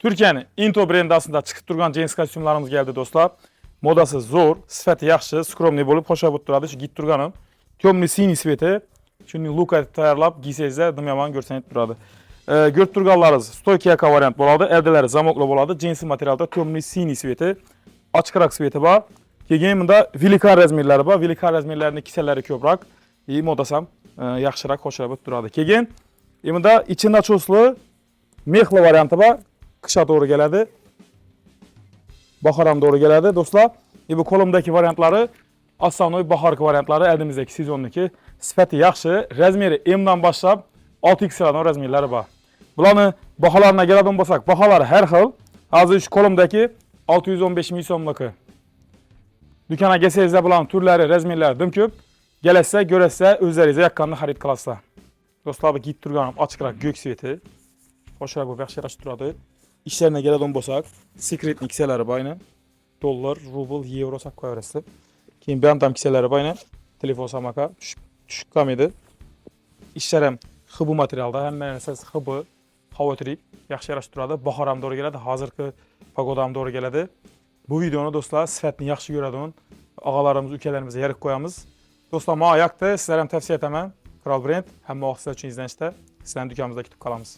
Türkiye'nin Into brendasında çıkıp durgan jeans kostyumlarımız geldi dostlar. Modası zor, sifati yaxshi, skromniy bo'lib hoşabut turadi. Shu giyib turganim. Temniy siniy sveti. Shuni etib tayyorlab giysangizlar dim yomon ko'rsanib turadi. Ee, Ko'rib turganlaringiz stoyka yaka variant bo'ladi. Eldalari zamokli bo'ladi. Jinsi materialda temniy siniy sveti, ochiqroq sveti bor. Keyin bunda velikan razmerlari bor. Velikan razmerlarining kisalari ko'proq. И modasi ham e, yaxshiroq hoşabut turadi. Keyin e, bunda ichi nachosli mexli varianti qisha to'g'ri keladi bahor ham to'g'ri keladi do'stlar и bu qo'limdagi variantlari afsonaviy bahorgi variantlari aldimizdagi sezonniki sifati yaxshi razmeri mdan boshlab 6xlardan razmerlari bor bularni baholarına keladigan bo'lsak baholari har xil. Hozir shu qo'limdagi 615 ming so'mligi do'konga kelsangizlar bularni turlari razmerlari dim ko'p kelasizlar ko'rasizlar o'zlaringizga yoqqanini xarid qilasizlar do'stlar bu kiyib turganim ochiqroq ko'k sveti ochroq bo'lib yaxshi yarashib turadi ishlarına keladigan bo'lsak, secretni kisalari bor aynan. Dollar, rubl, yevro saqlab qo'yaverasiz. Keyin bu ham tam kisalari bor aynan. Telefon samaka qolmaydi. Ishlar ham hibu materialda, hamma narsasi hibu, xavotirik, yaxshi yarashib turadi. Bahor ham to'g'ri keladi, hozirgi pagoda ham to'g'ri keladi. Bu videoni do'stlar sifatni yaxshi ko'radigan og'alarimiz, ukalarimizga yarib qo'yamiz. Do'stlar, menga yoqdi, sizlar ham tavsiya etaman. Kral brend hamma vaqt sizlar uchun izlanishda. Sizlarni do'konimizda kutib qolamiz.